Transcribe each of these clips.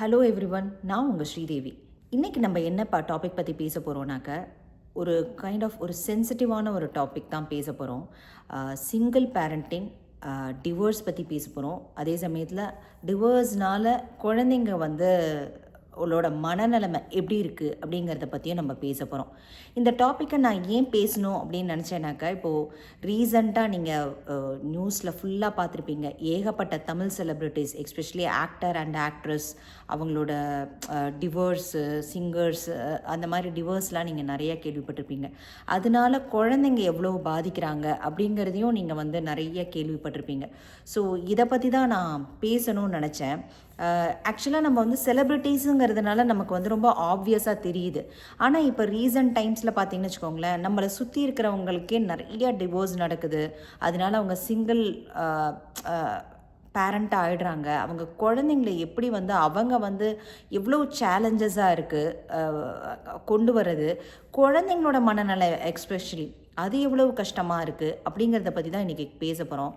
Hello every one நான் உங்கள் ஸ்ரீதேவி. இன்றைக்கி நம்ம என்ன டாபிக் பற்றி பேச போகிறோம்னாக்க ஒரு கைண்ட் ஆஃப் ஒரு சென்சிட்டிவான ஒரு டாபிக் தான் பேச போகிறோம் சிங்கிள் பேரண்டிங் டிவோர்ஸ் பற்றி பேச போகிறோம் அதே சமயத்தில் டிவர்ஸ்னால் குழந்தைங்க வந்து உங்களோட மனநிலைமை எப்படி இருக்குது அப்படிங்கிறத பற்றியும் நம்ம பேச போகிறோம் இந்த டாப்பிக்கை நான் ஏன் பேசணும் அப்படின்னு நினச்சேனாக்கா இப்போது ரீசண்டாக நீங்கள் நியூஸில் ஃபுல்லாக பார்த்துருப்பீங்க. ஏகப்பட்ட Tamil celebrities especially actor and actress அவங்களோட டிவோர்ஸு சிங்கர்ஸ் அந்த மாதிரி டிவோர்ஸ்லாம் நீங்கள் நிறைய கேள்விப்பட்டிருப்பீங்க. அதனால குழந்தைங்க எவ்வளோ பாதிக்கிறாங்க அப்படிங்கிறதையும் நீங்கள் வந்து நிறைய கேள்விப்பட்டிருப்பீங்க. ஸோ இதை பற்றி தான் நான் பேசணும்னு நினச்சேன். ஆக்சுவலாக நம்ம வந்து செலிப்ரிட்டிஸுங்கிறதுனால நமக்கு வந்து ரொம்ப ஆப்வியஸாக தெரியுது. ஆனால் இப்போ ரீசன்ட் டைம்ஸில் பார்த்தீங்கன்னு வச்சுக்கோங்களேன் நம்மளை சுற்றி இருக்கிறவங்களுக்கே நிறைய டிவோர்ஸ் நடக்குது. அதனால அவங்க சிங்கிள் பேரண்ட் ஆகிடுறாங்க அவங்க குழந்தைங்கள எப்படி வந்து அவங்க வந்து எவ்வளோ சேலஞ்சஸாக இருக்குது கொண்டு வர்றது. குழந்தைங்களோட மனநல எக்ஸ்பெஷலி அது எவ்வளவு கஷ்டமாக இருக்குது அப்படிங்கிறத பற்றி தான் இன்றைக்கி பேச போகிறோம்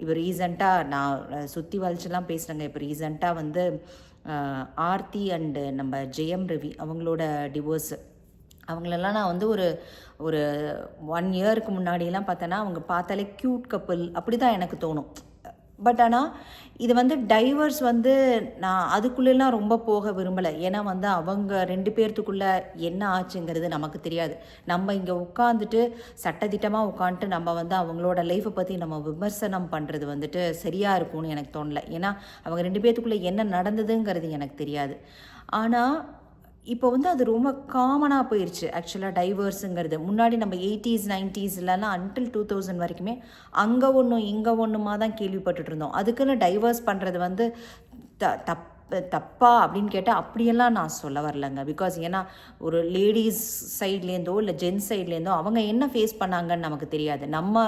இப்போ ரீசண்டாக நான் சுற்றி வளைச்செல்லாம் பேசுகிறேங்க இப்போ ரீசண்டாக வந்து ஆர்த்தி அண்டு நம்ம ஜெயம் ரவி அவங்களோட டிவோர்ஸு அவங்களெல்லாம் நான் வந்து ஒரு ஒரு ஒன் இயருக்கு முன்னாடியெல்லாம் பார்த்தேன்னா அவங்க பார்த்தாலே க்யூட் கப்புள் அப்படி தான் எனக்கு தோணும். பட் ஆனால் இது வந்து டைவர்ஸ் வந்து நான் அதுக்குள்ளெல்லாம் ரொம்ப போக விரும்பலை. ஏன்னா வந்து அவங்க ரெண்டு பேர்த்துக்குள்ளே என்ன ஆச்சுங்கிறது நமக்கு தெரியாது. நம்ம இங்கே உட்காந்துட்டு சட்டத்திட்டமாக உட்காந்துட்டு நம்ம வந்து அவங்களோட லைஃப்பை பற்றி நம்ம விமர்சனம் பண்ணுறது வந்துட்டு சரியாக இருக்கும்னு எனக்கு தோணலை. ஏன்னா அவங்க ரெண்டு பேர்த்துக்குள்ளே என்ன நடந்ததுங்கிறது எனக்கு தெரியாது. ஆனால் இப்போ வந்து அது ரொம்ப காமனாக போயிடுச்சு ஆக்சுவலாக டைவர்ஸுங்கிறது முன்னாடி நம்ம எயிட்டிஸ் நைன்ட்டீஸ்லலாம் அன்டில் டூ தௌசண்ட் வரைக்குமே அங்கே ஒன்றும் இங்கே ஒன்றுமா தான் கேள்விப்பட்டுட்டு இருந்தோம் அதுக்குன்னு டைவர்ஸ் பண்ணுறது வந்து த தப் தப்பா அப்படின்னு கேட்டால் அப்படியெல்லாம் நான் சொல்ல வரலங்க. பிகாஸ் ஏன்னா ஒரு லேடிஸ் சைட்லேருந்தோ இல்லை ஜென்ஸ் சைட்லேருந்தோ அவங்க என்ன ஃபேஸ் பண்ணாங்கன்னு நமக்கு தெரியாது. நம்ம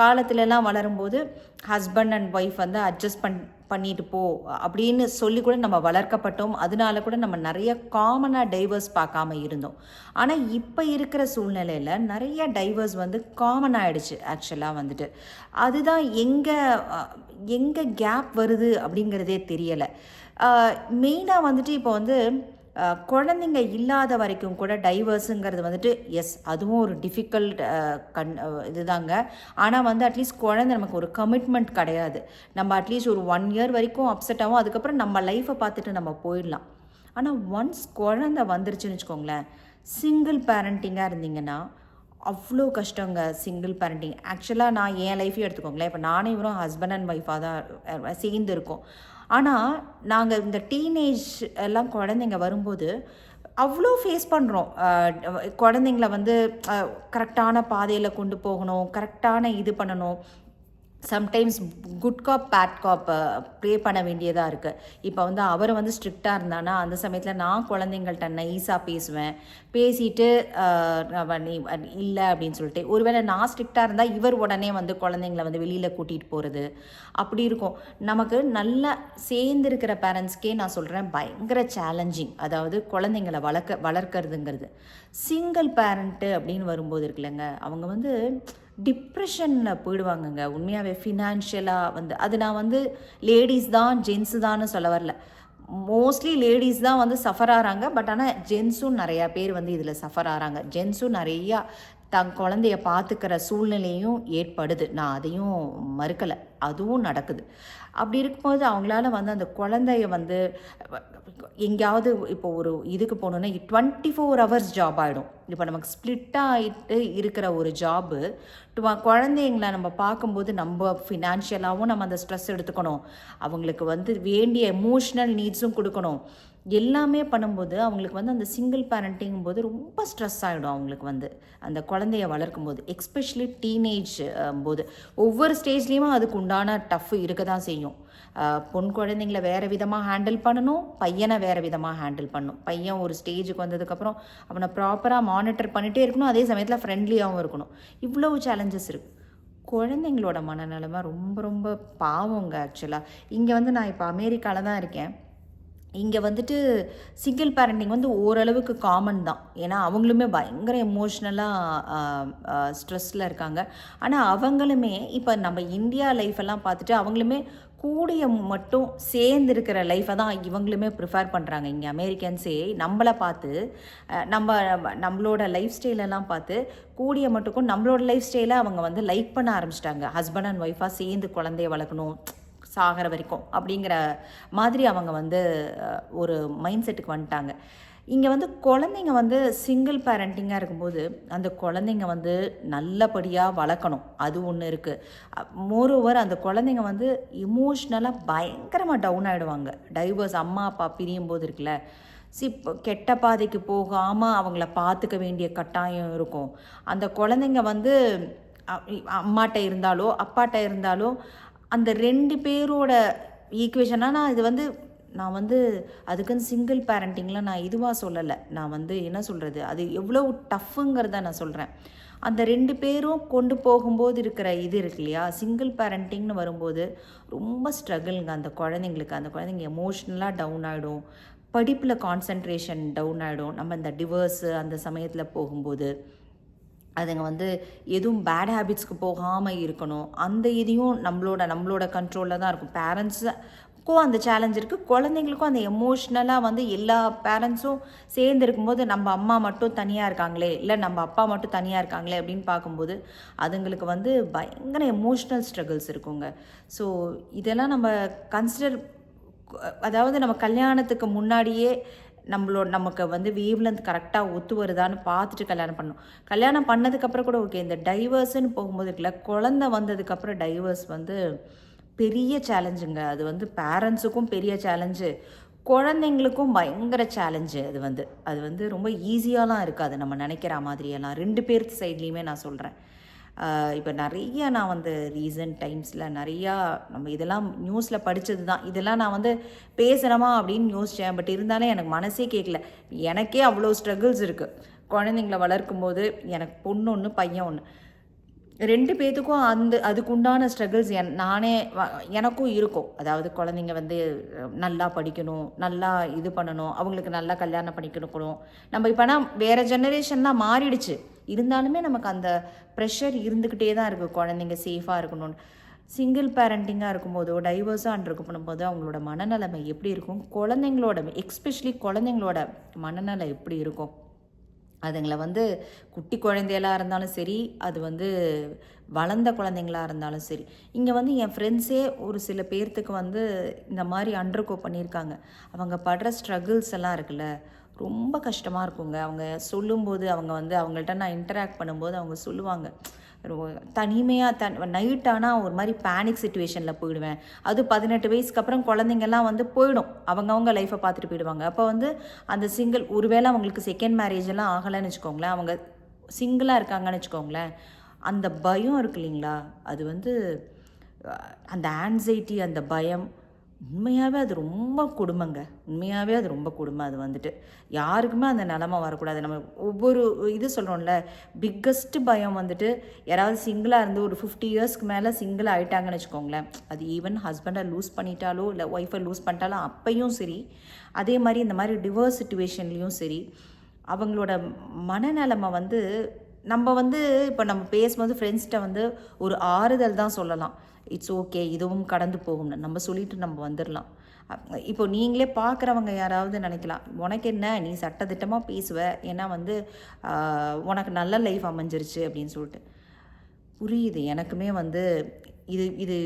காலத்துலலாம் வளரும்போது ஹஸ்பண்ட் அண்ட் ஒய்ஃப் வந்து அட்ஜஸ்ட் பண் பண்ணிட்டு போ அப்படின்னு சொல்லி கூட நம்ம வளர்க்கப்பட்டோம். அதனால கூட நம்ம நிறைய காமனாக டைவர்ஸ் பார்க்காம இருந்தோம். ஆனால் இப்போ இருக்கிற சூழ்நிலையில் நிறைய டைவர்ஸ் வந்து காமன் ஆகிடுச்சு ஆக்சுவலாக வந்துட்டு. அதுதான் எங்கே எங்கே கேப் வருது அப்படிங்கிறதே தெரியலை. மெயினாக வந்துட்டு இப்போ வந்து குழந்தைங்க இல்லாத வரைக்கும் கூட டைவர்ஸுங்கிறது வந்துட்டு எஸ் அதுவும் ஒரு டிஃபிகல்ட் கண் இதுதாங்க. ஆனால் வந்து அட்லீஸ்ட் குழந்தை நமக்கு ஒரு கமிட்மெண்ட் கிடையாது. நம்ம அட்லீஸ்ட் ஒரு ஒன் இயர் வரைக்கும் அப்செட் ஆகும். அதுக்கப்புறம் நம்ம லைஃப்பை பார்த்துட்டு நம்ம போயிடலாம். ஆனால் ஒன்ஸ் குழந்தை வந்துருச்சுன்னு வச்சுக்கோங்களேன் சிங்கிள் பேரண்டிங்காக இருந்தீங்கன்னா அவ்வளோ கஷ்டங்க சிங்கிள் பேரண்டிங் ஆக்சுவலாக நான் என் லைஃப்பையும் எடுத்துக்கோங்களேன். இப்போ நானே இவரும் ஹஸ்பண்ட் அண்ட் ஒய்ஃபாக தான் சேர்ந்து இருக்கோம். ஆனால் நாங்கள் இந்த டீனேஜ் எல்லாம் குழந்தைங்க வரும்போது அவ்வளோ ஃபேஸ் பண்ணுறோம் குழந்தைங்கள வந்து கரெக்டான பாதையில் கொண்டு போகணும் கரெக்டான இது பண்ணணும். Sometimes good cop bad cop play பண்ண வேண்டியதாக இருக்குது இப்போ வந்து அவர் வந்து ஸ்ட்ரிக்டாக இருந்தானா அந்த சமயத்தில் நான் குழந்தைங்கள்ட்ட நைஸாக பேசுவேன். பேசிட்டு இல்லை அப்படின்னு சொல்லிட்டு. ஒருவேளை நான் ஸ்ட்ரிக்டாக இருந்தால் இவர் உடனே வந்து குழந்தைங்கள வந்து வெளியில் கூட்டிகிட்டு போகிறது அப்படி இருக்கும். நமக்கு நல்லா சேர்ந்துருக்கிற பேரண்ட்ஸ்க்கே நான் சொல்கிறேன் பயங்கர சேலஞ்சிங் அதாவது குழந்தைங்கள வளர்க்க வளர்க்குறதுங்கிறது. சிங்கிள் பேரண்ட்டு அப்படின்னு வரும்போது இருக்குல்லங்க அவங்க வந்து டிப்ரெஷனில் போயிடுவாங்கங்க. உண்மையாகவே ஃபினான்ஷியலாக வந்து அது நான் வந்து லேடிஸ் தான் ஜென்ஸு தான்னு சொல்ல வரல. மோஸ்ட்லி லேடிஸ் தான் வந்து சஃபர் ஆகிறாங்க பட் ஆனால் ஜென்ஸும் நிறையா பேர் வந்து இதில் சஃபர் ஆகிறாங்க ஜென்ஸும் நிறையா தன் குழந்தைய பார்த்துக்கிற சூழ்நிலையும் ஏற்படுது. நான் அதையும் மறுக்கலை. அதுவும் நடக்குது. அப்படி இருக்கும்போது அவங்களால வந்து அந்த குழந்தைய வந்து எங்கேயாவது இப்போ ஒரு இதுக்கு போகணுன்னா டுவெண்ட்டி ஃபோர் ஹவர்ஸ் ஜாப் ஆகிடும் இப்போ நமக்கு ஸ்ப்ளிட்டாக ஆகிட்டு இருக்கிற ஒரு ஜாபு குழந்தைங்கள நம்ம பார்க்கும்போது நம்ம ஃபினான்ஷியலாகவும் நம்ம அந்த ஸ்ட்ரெஸ் எடுத்துக்கணும். அவங்களுக்கு வந்து வேண்டிய எமோஷ்னல் நீட்ஸும் கொடுக்கணும். எல்லாமே பண்ணும்போது அவங்களுக்கு வந்து அந்த சிங்கிள் பேரண்டிங்கும் போது ரொம்ப ஸ்ட்ரெஸ் ஆகிடும் அவங்களுக்கு வந்து. அந்த குழந்தைய வளர்க்கும் போது எக்ஸ்பெஷலி டீனேஜ் போது. ஒவ்வொரு ஸ்டேஜ்லேயுமே அதுக்கு உண்டான டஃப் இருக்க தான் செய்யும் பொன் குழந்தைங்கள வேறு விதமாக ஹேண்டில் பண்ணணும் பையனை வேறு விதமாக ஹேண்டில் பண்ணணும். பையன் ஒரு ஸ்டேஜுக்கு வந்ததுக்கப்புறம் அவனை ப்ராப்பராக மானிட்டர் பண்ணிகிட்டே இருக்கணும் அதே சமயத்தில் ஃப்ரெண்ட்லியாகவும் இருக்கணும். இவ்வளவு சேலஞ்சஸ் இருக்குது குழந்தைங்களோட மனநிலைமை ரொம்ப ரொம்ப பாவங்க ஆக்சுவலாக இங்கே வந்து நான் இப்போ அமெரிக்காவில் தான் இருக்கேன். இங்கே வந்துட்டு சிங்கிள் பேரண்டிங் வந்து ஓரளவுக்கு காமன் தான். ஏன்னா அவங்களுமே பயங்கர எமோஷ்னலாக ஸ்ட்ரெஸ்ஸில் இருக்காங்க. ஆனால் அவங்களுமே இப்போ நம்ம இந்தியா லைஃபெல்லாம் பார்த்துட்டு அவங்களுமே கூடிய மட்டும் சேர்ந்து இருக்கிற லைஃப்பை தான் இவங்களுமே ப்ரிஃபேர் பண்ணுறாங்க இங்கே அமெரிக்கன்ஸே நம்மளை பார்த்து நம்ம நம்மளோட லைஃப் ஸ்டைலெல்லாம் பார்த்து கூடிய மட்டுக்கும் நம்மளோட லைஃப் ஸ்டைலை அவங்க வந்து லைக் பண்ண ஆரம்பிச்சிட்டாங்க. ஹஸ்பண்ட் அண்ட் ஒய்ஃபாக சேர்ந்து குழந்தைய வளர்க்கணும். சாகிற வரைக்கும் அப்படிங்கிற மாதிரி அவங்க வந்து ஒரு மைண்ட் செட்டுக்கு வந்துட்டாங்க. இங்கே வந்து குழந்தைங்க வந்து சிங்கிள் பேரண்டிங்காக இருக்கும்போது அந்த குழந்தைங்க வந்து நல்லபடியாக வளர்க்கணும். அது ஒன்று இருக்குது மோரோவர் அந்த குழந்தைங்க வந்து இமோஷ்னலாக பயங்கரமாக டவுன் ஆகிடுவாங்க டைவர்ஸ் அம்மா அப்பா பிரியும் போது இருக்குல்ல சி கெட்ட பாதைக்கு போகாமல் அவங்கள பார்த்துக்க வேண்டிய கட்டாயம் இருக்கும். அந்த குழந்தைங்க வந்து அம்மாட்ட இருந்தாலோ அப்பாட்ட இருந்தாலோ அந்த ரெண்டு பேரோட ஈக்குவேஷனாக நான் இது வந்து நான் வந்து அதுக்குன்னு சிங்கிள் பேரண்டிங்கில் நான் இதுவாக சொல்லலை. நான் வந்து என்ன சொல்கிறது அது எவ்வளோ டஃப்புங்கிறத நான் சொல்கிறேன் அந்த ரெண்டு பேரும் கொண்டு போகும்போது இருக்கிற இது இருக்கு இல்லையா? சிங்கிள் பேரண்டிங்னு வரும்போது ரொம்ப ஸ்ட்ரகிள்ங்க அந்த குழந்தைங்களுக்கு. அந்த குழந்தைங்க எமோஷ்னலாக டவுன் ஆகிடும் படிப்பில் கான்சன்ட்ரேஷன் டவுன் ஆகிடும் நம்ம இந்த டிவர்ஸு அந்த சமயத்தில் போகும்போது. அதுங்க வந்து எதுவும் பேட் ஹேபிட்ஸ்க்கு போகாமல் இருக்கணும். அந்த இதையும் நம்மளோட நம்மளோட கண்ட்ரோலில் தான் இருக்கும். பேரண்ட்ஸுக்கும் அந்த சேலஞ்ச் இருக்குது குழந்தைங்களுக்கும் அந்த எமோஷ்னலாக வந்து எல்லா பேரண்ட்ஸும் சேர்ந்து இருக்கும்போது நம்ம அம்மா மட்டும் தனியாக இருக்காங்களே இல்லை நம்ம அப்பா மட்டும் தனியாக இருக்காங்களே அப்படின்னு பார்க்கும்போது அதுங்களுக்கு வந்து பயங்கர எமோஷ்னல் ஸ்ட்ரகிள்ஸ் இருக்குங்க. ஸோ இதெல்லாம் நம்ம கன்சிடர் அதாவது நம்ம கல்யாணத்துக்கு முன்னாடியே நம்மளோட நமக்கு வந்து வேவ்லென்த் கரெக்டாக ஒத்து வருதான்னு பார்த்துட்டு கல்யாணம் பண்ணணும். கல்யாணம் பண்ணதுக்கப்புறம் கூட ஓகே இந்த டைவர்ஸுன்னு போகும்போது இருக்குல்ல குழந்த வந்ததுக்கப்புறம் டைவர்ஸ் வந்து பெரிய சேலஞ்சுங்க அது வந்து பேரண்ட்ஸுக்கும் பெரிய சேலஞ்சு குழந்தைங்களுக்கும் பயங்கர சேலஞ்சு அது வந்து. அது வந்து ரொம்ப ஈஸியாலாம் இருக்காது. நம்ம நினைக்கிற மாதிரியெல்லாம். ரெண்டு பேர்த்து சைட்லேயுமே நான் சொல்கிறேன் இப்போ நிறைய நான் வந்து ரீசன்ட் டைம்ஸில் நிறையா நம்ம இதெல்லாம் நியூஸில் படித்தது தான் இதெல்லாம் நான் வந்து பேசுகிறோமா அப்படின்னு யோசித்தேன் பட் இருந்தாலும் எனக்கு மனசே கேட்கல எனக்கே அவ்வளோ ஸ்ட்ரகிள்ஸ் இருக்குது குழந்தைங்கள வளர்க்கும் போது எனக்கு பொண்ணு ஒன்று பையன் ஒன்று ரெண்டு பேத்துக்கும் அந்த அதுக்குண்டான ஸ்ட்ரகிள்ஸ் என் நானே எனக்கும் இருக்கும். அதாவது குழந்தைங்க வந்து நல்லா படிக்கணும் நல்லா இது பண்ணணும் அவங்களுக்கு நல்லா கல்யாணம் பண்ணி கொடுக்கணும் நம்ம இப்போனா வேறு ஜெனரேஷன்லாம் மாறிடுச்சு. இருந்தாலுமே நமக்கு அந்த ப்ரெஷர் இருந்துக்கிட்டே தான் இருக்குது குழந்தைங்க சேஃபாக இருக்கணும்னு சிங்கிள் பேரண்டிங்காக இருக்கும்போதோ டைவர்ஸாக இருக்க பண்ணும்போது அவங்களோட மனநிலைமை எப்படி இருக்கும்? குழந்தைங்களோட எக்ஸ்பெஷலி குழந்தைங்களோட மனநிலை எப்படி இருக்கும்? அதுங்களை வந்து குட்டி குழந்தையெல்லாம் இருந்தாலும் சரி அது வந்து வளர்ந்த குழந்தைங்களாக இருந்தாலும் சரி. இங்கே வந்து என் ஃப்ரெண்ட்ஸே ஒரு சில பேர்த்துக்கு வந்து இந்த மாதிரி அண்டர்கோ பண்ணியிருக்காங்க. அவங்க படுற ஸ்ட்ரகிள்ஸ் எல்லாம் இருக்குல்ல ரொம்ப கஷ்டமாக இருக்குங்க. அவங்க சொல்லும்போது அவங்க வந்து அவங்கள்ட்ட நான் இன்டராக்ட் பண்ணும்போது அவங்க சொல்லுவாங்க தனிமையாக தன் நைட் ஆனால் ஒரு மாதிரி பேனிக் சுச்சுவேஷனில் போயிடுவேன். அது பதினெட்டு வயசுக்கு அப்புறம் குழந்தைங்கெல்லாம் வந்து போயிடும். அவங்கவுங்க லைஃப்பை பார்த்துட்டு போயிடுவாங்க. அப்போ வந்து அந்த சிங்கிள் ஒருவேளை அவங்களுக்கு செகண்ட் மேரேஜ் எல்லாம் ஆகலைன்னு வச்சுக்கோங்களேன் அவங்க சிங்கிளாக இருக்காங்கன்னு வச்சுக்கோங்களேன் அந்த பயம் இருக்கு இல்லைங்களா? அது வந்து அந்த ஆன்சைட்டி அந்த பயம் உண்மையாகவே அது ரொம்ப கொடுமைங்க. உண்மையாகவே அது ரொம்ப கொடுமை அது வந்துட்டு. யாருக்குமே அந்த நிலமை வரக்கூடாது. நம்ம ஒவ்வொரு இது சொல்கிறோம்ல பிக்கஸ்ட்டு பயம் வந்துட்டு யாராவது சிங்கிளாக இருந்து ஒரு ஃபிஃப்டி இயர்ஸ்க்கு மேலே சிங்கிள் ஆகிட்டாங்கன்னு வச்சுக்கோங்களேன் அது ஈவன் ஹஸ்பண்டை லூஸ் பண்ணிட்டாலோ இல்லை ஒய்ஃபை லூஸ் பண்ணிட்டாலும் அப்பையும் சரி அதே மாதிரி இந்த மாதிரி டிவோர்ஸ் சுச்சுவேஷன்லேயும் சரி அவங்களோட மனநிலைமை வந்து நம்ம வந்து இப்போ நம்ம பேசும்போது ஃப்ரெண்ட்ஸ்கிட்ட வந்து ஒரு ஆறுதல் தான் சொல்லலாம். இட்ஸ் ஓகே இதுவும் கடந்து போகும்னு. நம்ம சொல்லிட்டு நம்ம வந்துடலாம் இப்போ நீங்களே பார்க்குறவங்க யாராவது நினைக்கலாம் உனக்கு என்ன? நீ சட்டத்திட்டமாக பேசுவ? ஏன்னா வந்து உனக்கு நல்ல லைஃப் அமைஞ்சிருச்சு அப்படின்னு சொல்லிட்டு. புரியுது. எனக்குமே வந்து இது இது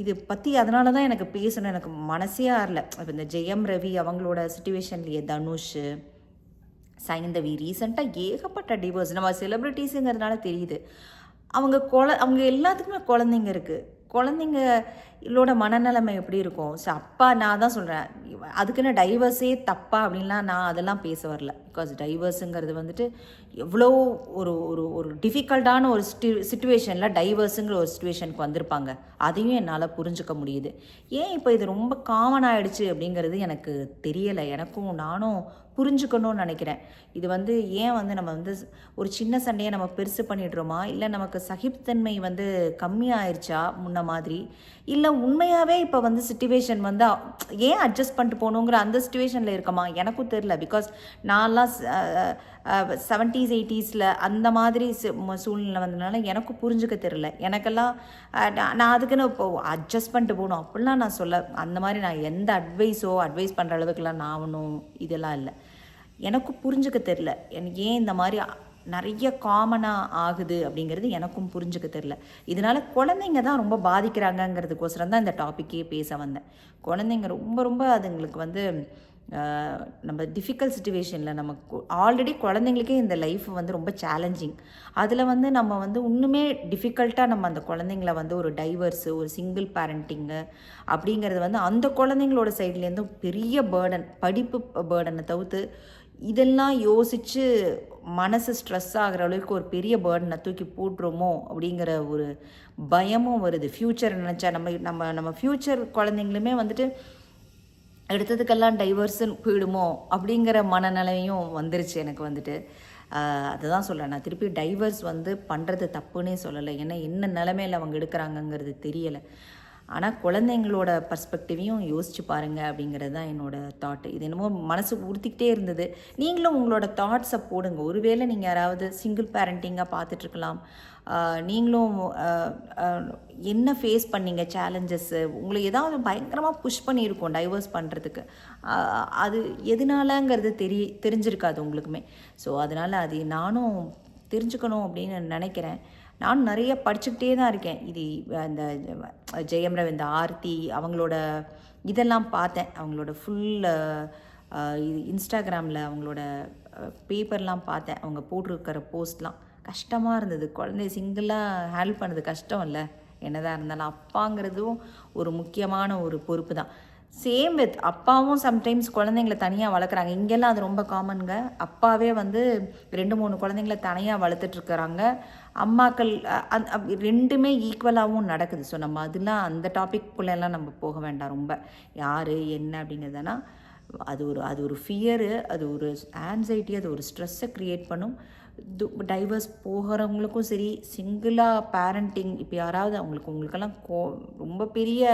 இது பற்றி அதனால தான் எனக்கு பேசணும். எனக்கு மனசே ஆறல. இப்போ இந்த ஜெயம் ரவி அவங்களோட சுச்சுவேஷன்லேயே தனுஷ் சைந்தவி ரீசெண்டாக ஏகப்பட்ட டிவோர்ஸ் நம்ம செலிப்ரிட்டிஸுங்கிறதுனால தெரியுது. அவங்க குழ அவங்க எல்லாத்துக்குமே குழந்தைங்க இருக்குது குழந்தைங்களோட மனநிலைமை எப்படி இருக்கும்? ஸோ அப்பா நான் தான் சொல்கிறேன் அதுக்குன்னு டைவர்ஸே தப்பா அப்படின்லாம் நான் அதெல்லாம் பேச வரல. பிகாஸ் டைவர்ஸுங்கிறது வந்துட்டு எவ்வளோ ஒரு ஒரு ஒரு டிஃபிகல்ட்டான ஒரு சுட்டு சுச்சுவேஷனில் டைவர்ஸுங்கிற ஒரு சுச்சுவேஷனுக்கு வந்திருப்பாங்க. அதையும் என்னால் புரிஞ்சுக்க முடியுது. ஏன் இப்போ இது ரொம்ப காமன் ஆகிடுச்சு அப்படிங்கிறது எனக்கு தெரியலை. எனக்கும் நானும் புரிஞ்சுக்கணும்னு நினைக்கிறேன். இது வந்து ஏன் வந்து நம்ம வந்து ஒரு சின்ன சண்டையை நம்ம பெருசு பண்ணிடுறோமா? இல்லை நமக்கு சகிப்புத்தன்மை வந்து கம்மியாயிருச்சா முன்ன மாதிரி? இல்லை உண்மையாகவே இப்போ வந்து சுச்சுவேஷன் வந்து ஏன் அட்ஜஸ்ட் பண்ணிட்டு போகணுங்கிற அந்த சுச்சுவேஷனில் இருக்கமா? எனக்கும் தெரில பிகாஸ் நான்லாம் செவன்ட்டீஸ் எயிட்டிஸில் அந்த மாதிரி சு- சூழ்நிலை வந்ததுனால எனக்கும் புரிஞ்சுக்க தெரில எனக்கெல்லாம் நான் நான் அதுக்குன்னு இப்போ அட்ஜஸ்ட் பண்ணிட்டு போகணும். அப்படிலாம் நான் சொல்ல அந்த மாதிரி நான் எந்த அட்வைஸோ அட்வைஸ் பண்ணுற அளவுக்குலாம் நான் ஒன்றும் இதெல்லாம் இல்லை. எனக்கும் புரிஞ்சுக்க தெரில எனக்கு ஏன் இந்த மாதிரி நிறைய காமனாக ஆகுது அப்படிங்கிறது எனக்கும் புரிஞ்சுக்க தெரில இதனால் குழந்தைங்க தான் ரொம்ப பாதிக்கிறாங்கங்கிறதுக்கோசரம் தான் இந்த டாப்பிக்கே பேச வந்தேன். குழந்தைங்க ரொம்ப ரொம்ப அதுங்களுக்கு வந்து நம்ம டிஃபிகல்ட் சுச்சுவேஷனில் நமக்கு ஆல்ரெடி குழந்தைங்களுக்கே இந்த லைஃப் வந்து ரொம்ப சேலஞ்சிங் அதில் வந்து நம்ம வந்து இன்னுமே டிஃபிகல்ட்டாக நம்ம அந்த குழந்தைங்கள வந்து ஒரு டைவர்ஸு ஒரு சிங்கிள் பேரண்டிங்கு அப்படிங்கிறது வந்து அந்த குழந்தைங்களோட சைட்லேருந்து பெரிய பேர்டன் படிப்பு பேர்டனை தவிர்த்து இதெல்லாம் யோசித்து மனசு ஸ்ட்ரெஸ் ஆகிற அளவுக்கு ஒரு பெரிய பேர்டனை தூக்கி போட்டுருமோ அப்படிங்கிற ஒரு பயமும் வருது. ஃப்யூச்சர் நினச்சா நம்ம நம்ம நம்ம ஃப்யூச்சர் குழந்தைங்களுமே வந்துட்டு எடுத்ததுக்கெல்லாம் டைவர்ஸுன்னு போயிடுமோ அப்படிங்கிற மனநிலையும் வந்துருச்சு எனக்கு வந்துட்டு. அதுதான் சொல்கிறேன் நான் திருப்பி டைவர்ஸ் வந்து பண்ணுறது தப்புன்னே சொல்லலை. ஏன்னா என்ன நிலமையில அவங்க எடுக்கிறாங்கங்கிறது தெரியலை. ஆனால் குழந்தைங்களோட பர்ஸ்பெக்டிவையும் யோசிச்சு பாருங்க அப்படிங்கிறது தான் என்னோட தாட் இது என்னமோ மனசு உறுத்திக்கிட்டே இருந்தது. நீங்களும் உங்களோட தாட்ஸை போடுங்க. ஒருவேளை நீங்கள் யாராவது சிங்கிள் பேரண்டிங்காக பார்த்துட்ருக்கலாம் நீங்களும் என்ன ஃபேஸ் பண்ணீங்க சேலஞ்சஸ்ஸு உங்களை ஏதாவது பயங்கரமாக புஷ் பண்ணியிருக்கோம் டைவர்ஸ் பண்ணுறதுக்கு அது எதனாலங்கிறது தெரி தெரிஞ்சிருக்காது உங்களுக்குமே. ஸோ அதனால் அது நானும் தெரிஞ்சுக்கணும் அப்படின்னு நினைக்கிறேன். நான் நிறைய படிச்சுக்கிட்டே தான் இருக்கேன். இது அந்த ஜெயம் ரவி இந்த ஆர்த்தி அவங்களோட இதெல்லாம் பார்த்தேன். அவங்களோட ஃபுல் இது இன்ஸ்டாகிராமில் அவங்களோட பேப்பர்லாம் பார்த்தேன். அவங்க போட்டிருக்கிற போஸ்ட்லாம் கஷ்டமாக இருந்தது. குழந்தைய சிங்கிளாக ஹேல்ப் பண்ணது கஷ்டம் இல்லை. என்னதான் இருந்தாலும் அப்பாங்கிறதும் ஒரு முக்கியமான ஒரு பொறுப்பு தான். சேம் வித் அப்பாவும் சம்டைம்ஸ் குழந்தைங்கள தனியாக வளர்க்குறாங்க. இங்கெல்லாம் அது ரொம்ப காமனுங்க அப்பாவே வந்து ரெண்டு மூணு குழந்தைங்கள தனியாக வளர்த்துட்ருக்குறாங்க அம்மாக்கள் அந் ரெண்டுமே ஈக்குவலாகவும் நடக்குது. ஸோ நம்ம அதெல்லாம் அந்த டாபிக்குள்ளெல்லாம் நம்ம போக வேண்டாம் ரொம்ப. யார் என்ன அப்படிங்கிறதுனா அது ஒரு அது ஒரு ஃபியரு அது ஒரு ஆன்சைட்டி அது ஒரு ஸ்ட்ரெஸ்ஸை க்ரியேட் பண்ணும். டைவர்ஸ் போகிறவங்களுக்கும் சரி சிங்கிளாக பேரண்டிங் இப்போ யாராவது அவங்களுக்கு உங்களுக்கெல்லாம் கோ ரொம்ப பெரிய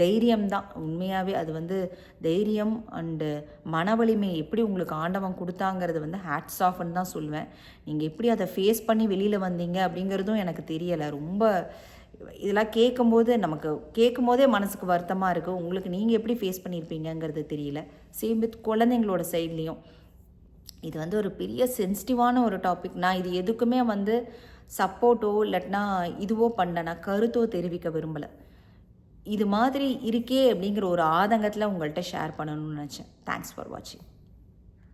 தைரியம் தான் உண்மையாகவே அது வந்து தைரியம் அண்டு மன வலிமை எப்படி உங்களுக்கு ஆண்டவன் கொடுத்தாங்கிறது வந்து ஹேட்ஸ் ஆஃப்னு தான் சொல்லுவேன் நீங்கள் எப்படி அதை ஃபேஸ் பண்ணி வெளியில் வந்தீங்க அப்படிங்கிறதும் எனக்கு தெரியலை. ரொம்ப இதெல்லாம் கேட்கும்போது நமக்கு கேட்கும்போதே மனசுக்கு வருத்தமாக இருக்குது உங்களுக்கு நீங்கள் எப்படி ஃபேஸ் பண்ணியிருப்பீங்கங்கிறது தெரியல. சேம் வித் குழந்தைங்களோட சைட்லேயும் இது வந்து ஒரு பெரிய சென்சிட்டிவான ஒரு டாபிக் நான் இது எதுக்குமே வந்து சப்போர்ட்டோ இல்லாட்டினா இதுவோ பண்ண நான் கருத்தோ தெரிவிக்க விரும்பலை. இது மாதிரி இருக்கே அப்படிங்கிற ஒரு ஆதங்கத்தில் உங்கள்கிட்ட ஷேர் பண்ணணும்னு நினச்சேன். தேங்க்ஸ் ஃபார் வாட்சிங்